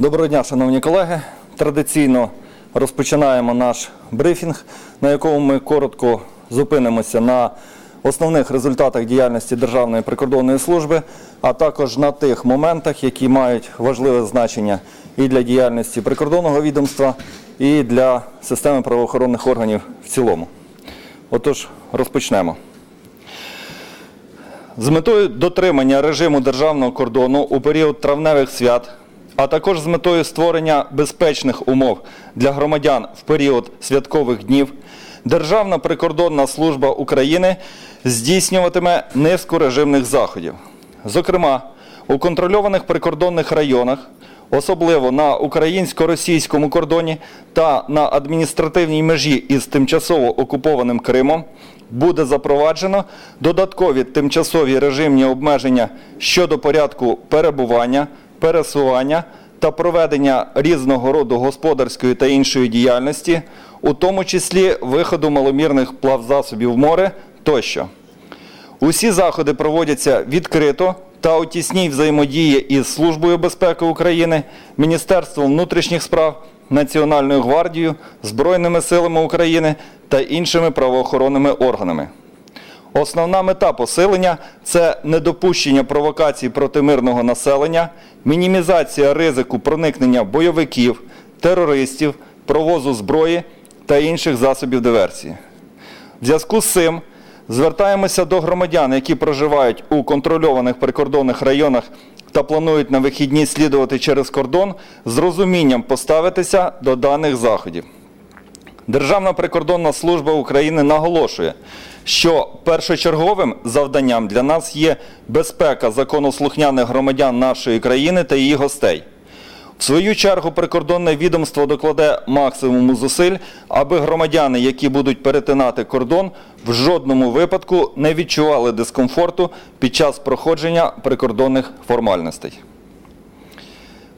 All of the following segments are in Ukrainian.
Доброго дня, шановні колеги. Традиційно розпочинаємо наш брифінг, на якому ми коротко зупинимося на основних результатах діяльності Державної прикордонної служби, а також на тих моментах, які мають важливе значення і для діяльності прикордонного відомства, і для системи правоохоронних органів в цілому. Отож, розпочнемо. З метою дотримання режиму державного кордону у період травневих свят, а також з метою створення безпечних умов для громадян в період святкових днів, Державна прикордонна служба України здійснюватиме низку режимних заходів. Зокрема, у контрольованих прикордонних районах, особливо на українсько-російському кордоні та на адміністративній межі із тимчасово окупованим Кримом, буде запроваджено додаткові тимчасові режимні обмеження щодо порядку перебування, пересування та проведення різного роду господарської та іншої діяльності, у тому числі виходу маломірних плавзасобів в море тощо. Усі заходи проводяться відкрито та у тісній взаємодії із Службою безпеки України, Міністерством внутрішніх справ, Національною гвардією, Збройними силами України та іншими правоохоронними органами. Основна мета посилення це недопущення провокацій проти мирного населення, мінімізація ризику проникнення бойовиків, терористів, провозу зброї та інших засобів диверсії. В зв'язку з цим звертаємося до громадян, які проживають у контрольованих прикордонних районах та планують на вихідні слідувати через кордон, з розумінням поставитися до даних заходів. Державна прикордонна служба України наголошує, що першочерговим завданням для нас є безпека законослухняних громадян нашої країни та її гостей. В свою чергу прикордонне відомство докладе максимуму зусиль, аби громадяни, які будуть перетинати кордон, в жодному випадку не відчували дискомфорту під час проходження прикордонних формальностей.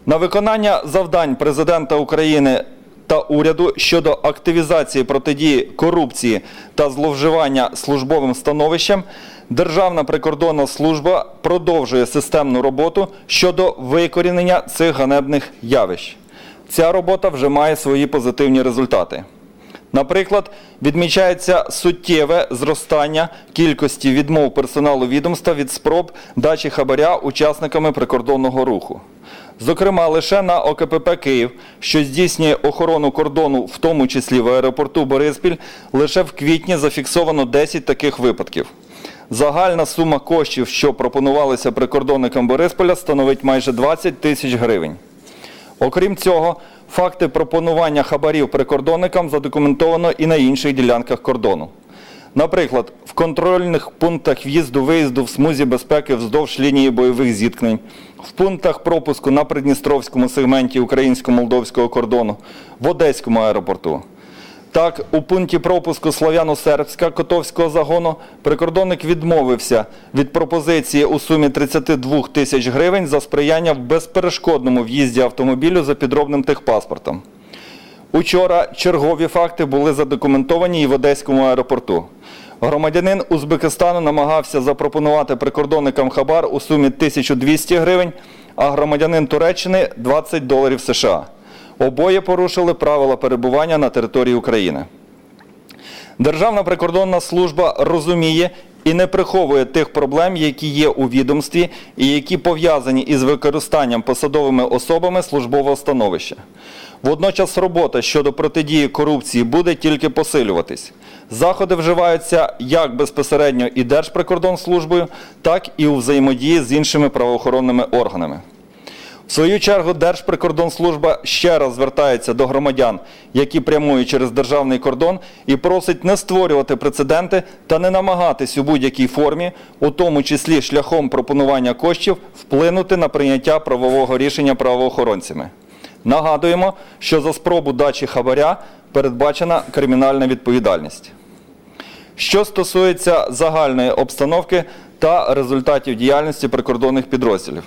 На виконання завдань президента України та уряду щодо активізації протидії корупції та зловживання службовим становищем Державна прикордонна служба продовжує системну роботу щодо викорінення цих ганебних явищ. Ця робота вже має свої позитивні результати. Наприклад, відмічається суттєве зростання кількості відмов персоналу відомства від спроб дачі хабаря учасниками прикордонного руху. Зокрема, лише на ОКПП Київ, що здійснює охорону кордону, в тому числі в аеропорту Бориспіль, лише в квітні зафіксовано 10 таких випадків. Загальна сума коштів, що пропонувалися прикордонникам Борисполя, становить майже 20 тисяч гривень. Окрім цього, факти пропонування хабарів прикордонникам задокументовано і на інших ділянках кордону. Наприклад, в контрольних пунктах в'їзду-виїзду в смузі безпеки вздовж лінії бойових зіткнень, в пунктах пропуску на Придністровському сегменті українсько-молдовського кордону, в Одеському аеропорту. Так, у пункті пропуску Слов'яно-Сербська Котовського загону прикордонник відмовився від пропозиції у сумі 32 тисяч гривень за сприяння в безперешкодному в'їзді автомобілю за підробним техпаспортом. Учора чергові факти були задокументовані і в Одеському аеропорту. Громадянин Узбекистану намагався запропонувати прикордонникам хабар у сумі 1200 гривень, а громадянин Туреччини 20 доларів США. Обоє порушили правила перебування на території України. Державна прикордонна служба розуміє і не приховує тих проблем, які є у відомстві і які пов'язані із використанням посадовими особами службового становища. Водночас робота щодо протидії корупції буде тільки посилюватись. Заходи вживаються як безпосередньо і Держприкордонслужбою, так і у взаємодії з іншими правоохоронними органами. В свою чергу Держприкордонслужба ще раз звертається до громадян, які прямують через державний кордон, і просить не створювати прецеденти та не намагатись у будь-якій формі, у тому числі шляхом пропонування коштів, вплинути на прийняття правового рішення правоохоронцями. Нагадуємо, що за спробу дачі хабаря передбачена кримінальна відповідальність. Що стосується загальної обстановки та результатів діяльності прикордонних підрозділів.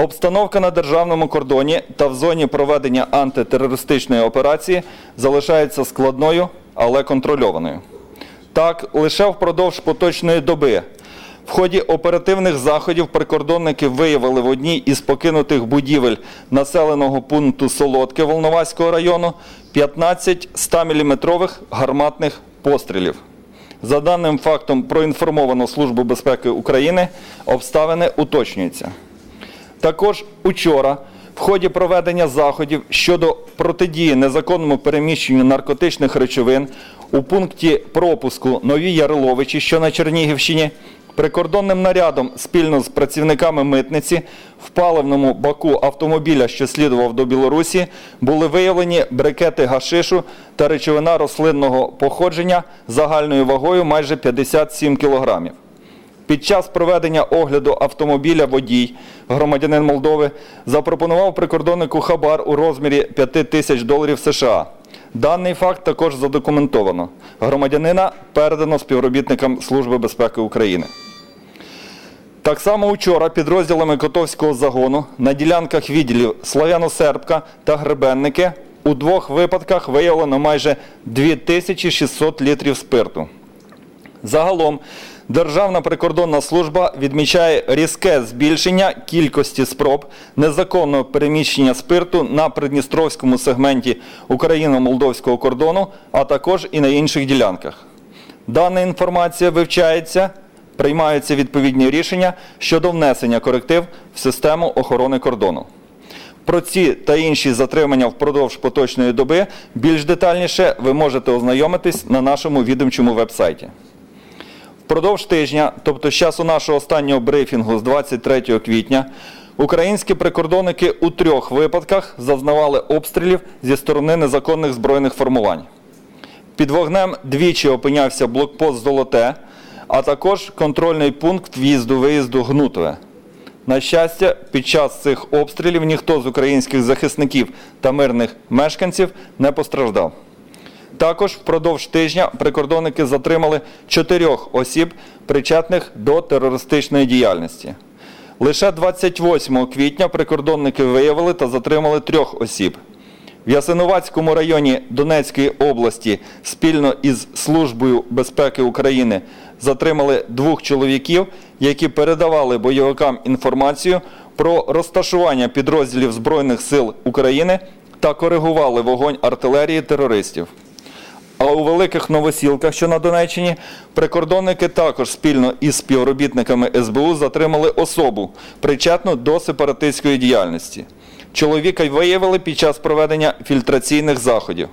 Обстановка на державному кордоні та в зоні проведення антитерористичної операції залишається складною, але контрольованою. Так, лише впродовж поточної доби В ході оперативних заходів прикордонники виявили в одній із покинутих будівель населеного пункту Солодке Волноваського району 15 100-мм гарматних пострілів. За даним фактом проінформовано Службу безпеки України, обставини уточнюються. Також учора в ході проведення заходів щодо протидії незаконному переміщенню наркотичних речовин у пункті пропуску Нові Яриловичі, що на Чернігівщині, прикордонним нарядом спільно з працівниками митниці в паливному баку автомобіля, що слідував до Білорусі, були виявлені брикети гашишу та речовина рослинного походження загальною вагою майже 57 кілограмів. Під час проведення огляду автомобіля водій, громадянин Молдови, запропонував прикордоннику хабар у розмірі 5 тисяч доларів США. Даний факт також задокументовано. Громадянина передано співробітникам Служби безпеки України. Так само учора підрозділами Котовського загону на ділянках відділів Славяно-Сербка та Гребенники у двох випадках виявлено майже 2600 літрів спирту. Загалом Державна прикордонна служба відмічає різке збільшення кількості спроб незаконного переміщення спирту на придністровському сегменті Україно-Молдовського кордону, а також і на інших ділянках. Дана інформація вивчається, приймаються відповідні рішення щодо внесення коректив в систему охорони кордону. Про ці та інші затримання впродовж поточної доби більш детальніше ви можете ознайомитись на нашому відомчому веб-сайті. Впродовж тижня, тобто з часу нашого останнього брифінгу з 23 квітня, українські прикордонники у трьох випадках зазнавали обстрілів зі сторони незаконних збройних формувань. Під вогнем двічі опинявся блокпост Золоте, а також контрольний пункт в'їзду-виїзду Гнутове. На щастя, під час цих обстрілів ніхто з українських захисників та мирних мешканців не постраждав. Також впродовж тижня прикордонники затримали чотирьох осіб, причетних до терористичної діяльності. Лише 28 квітня прикордонники виявили та затримали трьох осіб. В Ясинуватському районі Донецької області спільно із Службою безпеки України затримали двох чоловіків, які передавали бойовикам інформацію про розташування підрозділів Збройних сил України та коригували вогонь артилерії терористів. А у великих новосілках, що на Донеччині, прикордонники також спільно із співробітниками СБУ затримали особу, причетну до сепаратистської діяльності. Чоловіка виявили під час проведення фільтраційних заходів.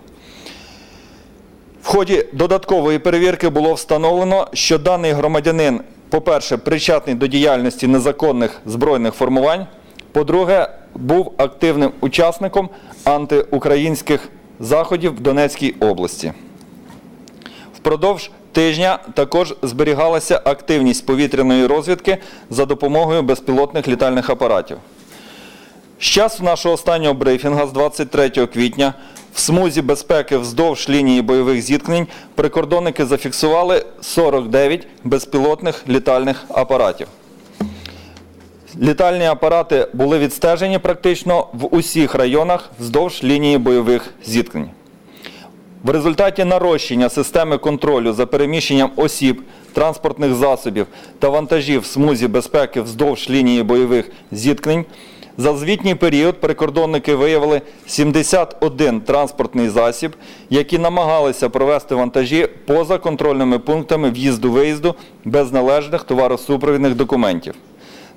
В ході додаткової перевірки було встановлено, що даний громадянин, по-перше, причетний до діяльності незаконних збройних формувань, по-друге, був активним учасником антиукраїнських заходів в Донецькій області. Впродовж тижня також зберігалася активність повітряної розвідки за допомогою безпілотних літальних апаратів. З часу нашого останнього брифінга з 23 квітня в смузі безпеки вздовж лінії бойових зіткнень прикордонники зафіксували 49 безпілотних літальних апаратів. Літальні апарати були відстежені практично в усіх районах вздовж лінії бойових зіткнень. В результаті нарощення системи контролю за переміщенням осіб, транспортних засобів та вантажів в смузі безпеки вздовж лінії бойових зіткнень за звітній період прикордонники виявили 71 транспортний засіб, які намагалися провести вантажі поза контрольними пунктами в'їзду-виїзду без належних товаросупровідних документів.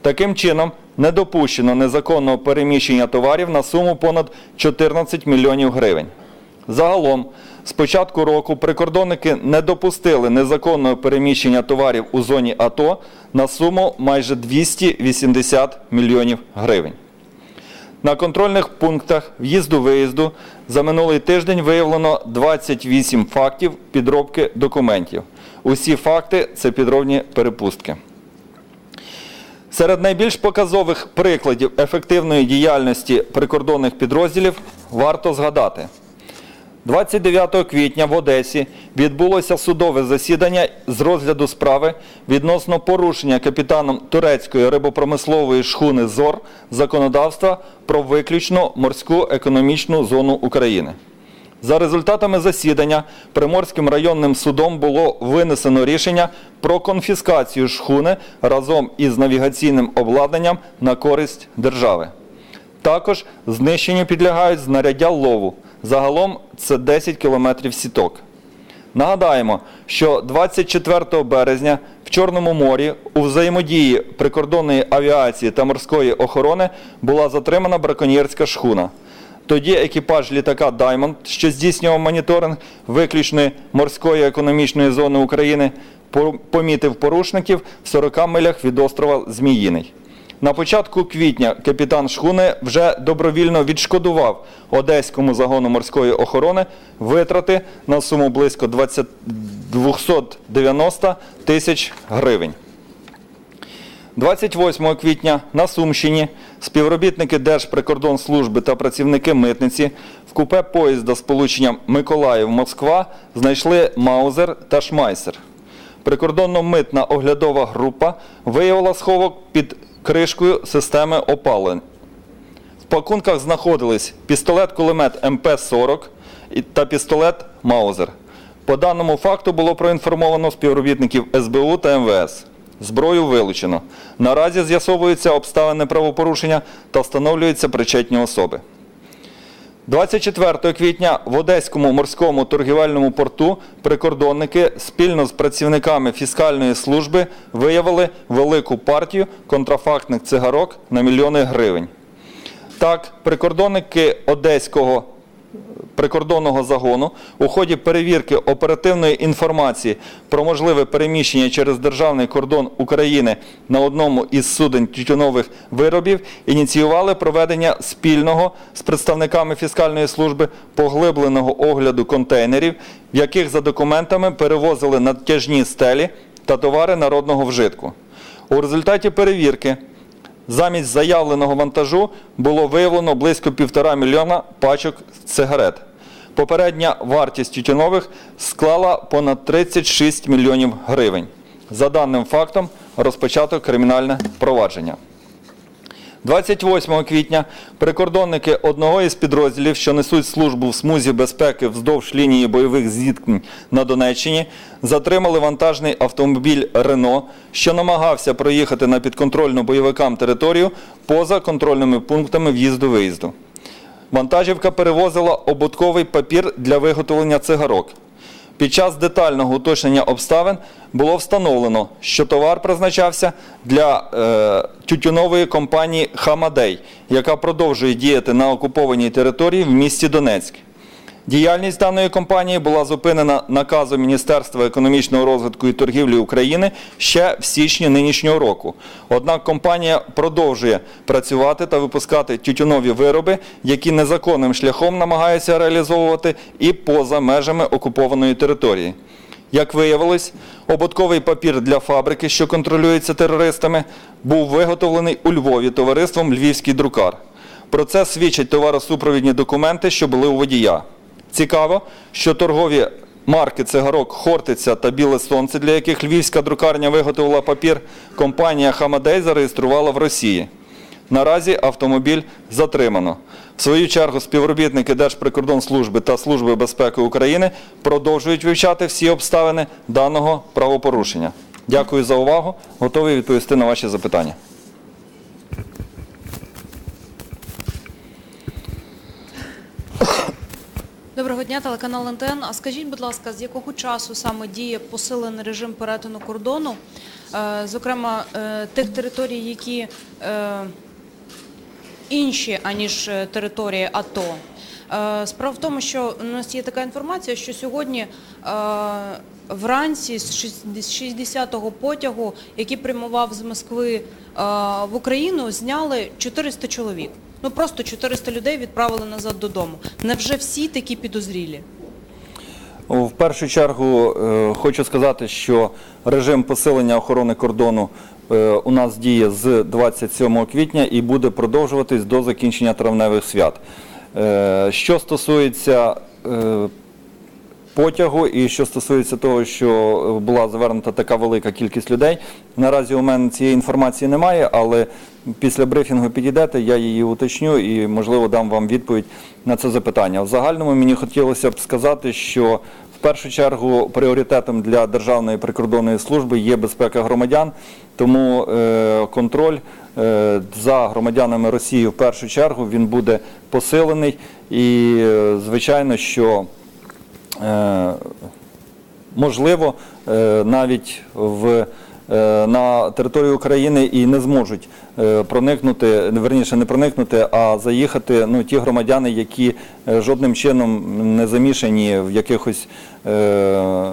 Таким чином, не допущено незаконного переміщення товарів на суму понад 14 мільйонів гривень. Загалом, з початку року прикордонники не допустили незаконного переміщення товарів у зоні АТО на суму майже 280 мільйонів гривень. На контрольних пунктах в'їзду-виїзду за минулий тиждень виявлено 28 фактів підробки документів. Усі факти це підробні перепустки. Серед найбільш показових прикладів ефективної діяльності прикордонних підрозділів варто згадати. 29 квітня в Одесі відбулося судове засідання з розгляду справи відносно порушення капітаном турецької рибопромислової шхуни ЗОР законодавства про виключно морську економічну зону України. За результатами засідання Приморським районним судом було винесено рішення про конфіскацію шхуни разом із навігаційним обладнанням на користь держави. Також знищенню підлягають знаряддя лову. Загалом це 10 кілометрів сіток. Нагадаємо, що 24 березня в Чорному морі у взаємодії прикордонної авіації та морської охорони була затримана браконьєрська шхуна. Тоді екіпаж літака Даймонд, що здійснював моніторинг виключної морської економічної зони України, помітив порушників в 40 милях від острова Зміїний. На початку квітня капітан шхуни вже добровільно відшкодував Одеському загону морської охорони витрати на суму близько 20 290 тисяч гривень. 28 квітня на Сумщині співробітники Держприкордонслужби та працівники митниці в купе поїзда з полученням Миколаїв-Москва знайшли Маузер та Шмайсер. Прикордонно-митна оглядова група виявила сховок під кришкою системи опалень. В пакунках знаходились пістолет-кулемет МП-40 та пістолет Маузер. По даному факту було проінформовано співробітників СБУ та МВС. Зброю вилучено. Наразі з'ясовуються обставини правопорушення та встановлюються причетні особи. 24 квітня в Одеському морському торгівельному порту прикордонники спільно з працівниками фіскальної служби виявили велику партію контрафактних цигарок на мільйони гривень. Так, прикордонники Одеського прикордонного загону у ході перевірки оперативної інформації про можливе переміщення через державний кордон України на одному із суден тютюнових виробів ініціювали проведення спільного з представниками фіскальної служби поглибленого огляду контейнерів, в яких за документами перевозили надтяжні стелі та товари народного вжитку. У результаті перевірки Замість заявленого вантажу було виявлено близько півтора мільйона пачок цигарет. Попередня вартість тютюнових склала понад 36 мільйонів гривень. За даним фактом розпочато кримінальне провадження. 28 квітня прикордонники одного із підрозділів, що несуть службу в смузі безпеки вздовж лінії бойових зіткнень на Донеччині, затримали вантажний автомобіль Рено, що намагався проїхати на підконтрольну бойовикам територію поза контрольними пунктами в'їзду-виїзду. Вантажівка перевозила обутковий папір для виготовлення цигарок. Під час детального уточнення обставин було встановлено, що товар призначався для е, тютюнової компанії Хамадей, яка продовжує діяти на окупованій території в місті Донецьк. Діяльність даної компанії була зупинена наказом Міністерства економічного розвитку і торгівлі України ще в січні нинішнього року. Однак компанія продовжує працювати та випускати тютюнові вироби, які незаконним шляхом намагаються реалізовувати і поза межами окупованої території. Як виявилось, ободковий папір для фабрики, що контролюється терористами, був виготовлений у Львові товариством Львівський друкар. Про це свідчать товаросупровідні документи, що були у водія. Цікаво, що торгові марки цигарок Хортиця та Біле Сонце, для яких львівська друкарня виготовила папір, компанія Хамадей зареєструвала в Росії. Наразі автомобіль затримано. В свою чергу співробітники Держприкордонслужби та Служби безпеки України продовжують вивчати всі обставини даного правопорушення. Дякую за увагу. Готовий відповісти на ваші запитання. Доброго дня, телеканал НТН. А скажіть, будь ласка, з якого часу саме діє посилений режим перетину кордону, Е, зокрема е, тих територій, які е, інші, аніж території АТО? Справа в тому, що у нас є така інформація, що сьогодні вранці з 60-го потягу, який прямував з Москви в Україну, зняли 400 чоловік. Ну просто 400 людей відправили назад додому. Невже всі такі підозрілі? В першу чергу е, хочу сказати, що режим посилення охорони кордону е, у нас діє з 27 квітня і буде продовжуватись до закінчення травневих свят. Е, Що стосується потягу. І що стосується того, що була завернута така велика кількість людей, наразі у мене цієї інформації немає, але після брифінгу підійдете, я її уточню і, можливо, дам вам відповідь на це запитання. В загальному мені хотілося б сказати, що в першу чергу пріоритетом для Державної прикордонної служби є безпека громадян, тому е, контроль е, за громадянами Росії в першу чергу він буде посилений і, е, звичайно, що можливо, е, навіть в, е, на територію України і не зможуть е, проникнути, верніше не проникнути, а заїхати ну, ті громадяни, які е, жодним чином не замішані в якихось е,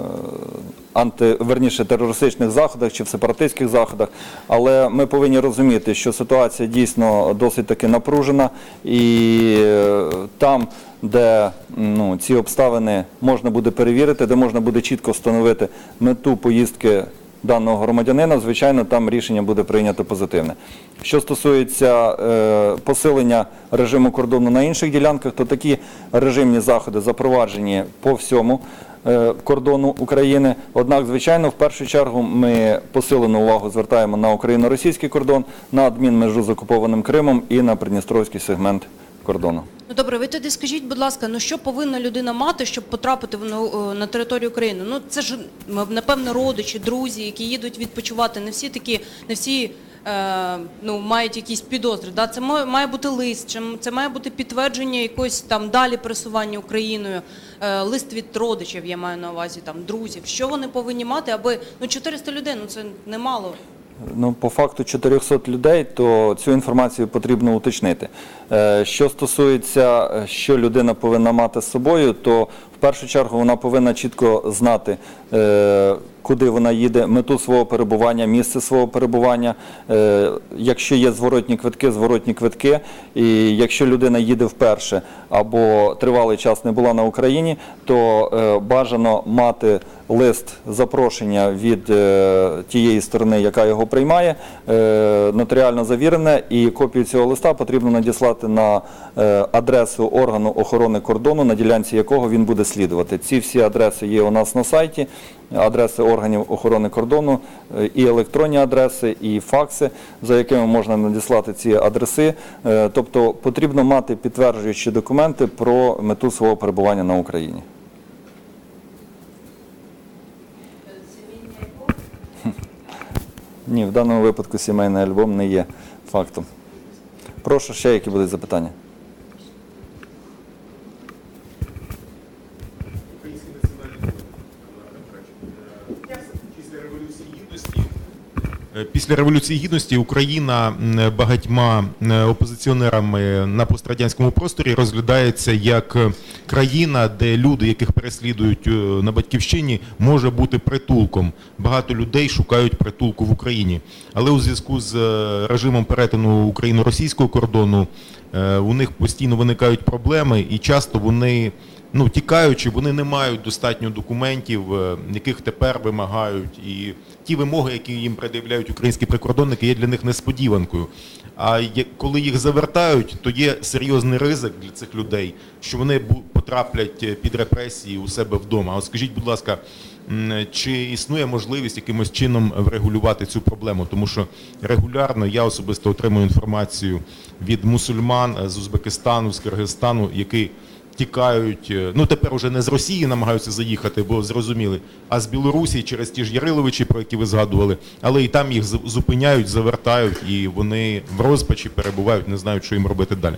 анти, верніше, терористичних заходах чи в сепаратистських заходах. Але ми повинні розуміти, що ситуація дійсно досить таки напружена, і е, там, де ну, ці обставини можна буде перевірити, де можна буде чітко встановити мету поїздки даного громадянина, звичайно, там рішення буде прийнято позитивне. Що стосується е, посилення режиму кордону на інших ділянках, то такі режимні заходи запроваджені по всьому е, кордону України. Однак, звичайно, в першу чергу ми посилену увагу звертаємо на україно-російський кордон, на адмінмежу з окупованим Кримом і на придністровський сегмент кордону. Ну добре, ви тоді скажіть, будь ласка, ну що повинна людина мати, щоб потрапити в- ну, е, на територію України? Ну це ж напевно родичі, друзі, які їдуть відпочивати. Не всі такі, не всі е, ну, мають якісь підозри. Да? Це має, бути лист, чи це має бути підтвердження якогось там далі пересування Україною, е, лист від родичів, я маю на увазі там друзів. Що вони повинні мати, аби ну 400 людей, ну це немало. Ну, по факту 400 людей, то цю інформацію потрібно уточнити. Е, Що стосується, е, що людина повинна мати з собою, то в першу чергу вона повинна чітко знати, е, куди вона їде, мету свого перебування, місце свого перебування. Якщо є зворотні квитки, зворотні квитки. І якщо людина їде вперше або тривалий час не була на Україні, то бажано мати лист запрошення від е, тієї сторони, яка його приймає, е, нотаріально завірене, і копію цього листа потрібно надіслати на е, адресу органу охорони кордону, на ділянці якого він буде слідувати. Ці всі адреси є у нас на сайті, адреси органів охорони кордону, і електронні адреси, і факси, за якими можна надіслати ці адреси. Тобто потрібно мати підтверджуючі документи про мету свого перебування на Україні. Ні, в даному випадку сімейний альбом не є фактом. Прошу ще які будуть запитання. Український національний після революції гідності. Е, Після революції гідності Україна багатьма опозиціонерами на пострадянському просторі розглядається як е, країна, де люди, яких переслідують е, на батьківщині, може бути притулком. Багато людей шукають притулку в Україні. Але у зв'язку з е, режимом перетину україно-російського кордону е, у них постійно виникають проблеми, і часто вони ну, тікаючи, вони не мають достатньо документів, е, яких тепер вимагають. І ті вимоги, які їм пред'являють українські прикордонники, є для них несподіванкою. А коли їх завертають, то є серйозний ризик для цих людей, що вони потраплять е, під репресії у себе вдома. А От скажіть, будь ласка, чи існує можливість якимось чином врегулювати цю проблему? Тому що регулярно я особисто отримую інформацію від мусульман е, з Узбекистану, з Киргизстану, які тікають, е, ну тепер уже не з Росії намагаються заїхати, бо зрозуміли, а з Білорусі через ті ж Яриловичі, про які ви згадували, але і там їх зупиняють, завертають, і вони в розпачі перебувають, не знають, що їм робити далі.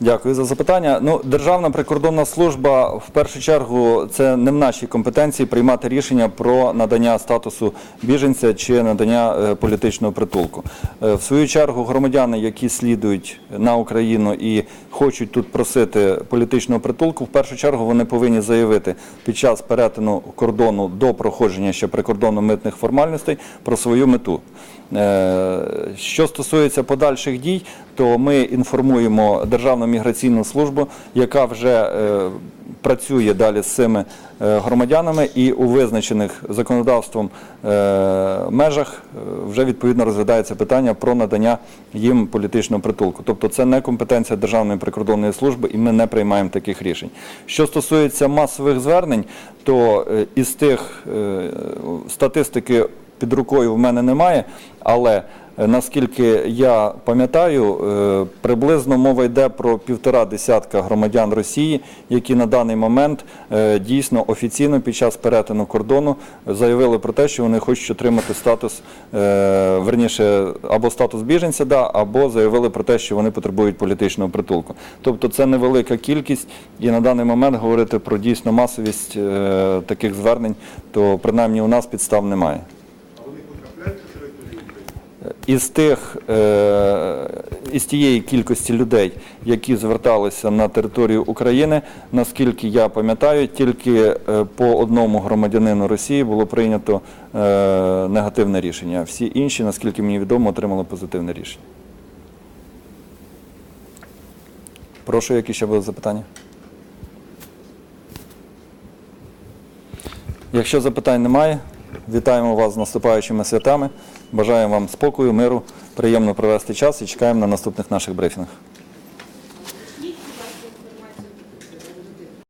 Дякую за запитання. Ну, Державна прикордонна служба в першу чергу це не в нашій компетенції приймати рішення про надання статусу біженця чи надання е, політичного притулку. Е, В свою чергу громадяни, які слідують на Україну і хочуть тут просити політичного притулку, в першу чергу вони повинні заявити під час перетину кордону до проходження ще прикордонно митних формальностей про свою мету. Е, Що стосується подальших дій, то ми інформуємо Державну міграційну службу, яка вже е, працює далі з цими е, громадянами і у визначених законодавством межах вже відповідно розглядається питання про надання їм політичного притулку. Тобто це не компетенція Державної прикордонної служби і ми не приймаємо таких рішень. Що стосується масових звернень, то із тих статистики під рукою в мене немає, але е, наскільки я пам'ятаю, е, приблизно мова йде про півтора десятка громадян Росії, які на даний момент е, дійсно офіційно під час перетину кордону заявили про те, що вони хочуть отримати статус, верніше, або статус біженця, да, або заявили про те, що вони потребують політичного притулку. Тобто це невелика кількість, і на даний момент говорити про дійсно масовість таких звернень, то принаймні у нас підстав немає. Із тих е, із тієї кількості людей, які зверталися на територію України, наскільки я пам'ятаю, тільки е, по одному громадянину Росії було прийнято е, негативне рішення. Всі інші, наскільки мені відомо, отримали позитивне рішення. Прошу, які ще були запитання? Якщо запитань немає, вітаємо вас з наступаючими святами. Бажаємо вам спокою, миру, приємно провести час і чекаємо на наступних наших брифінгах.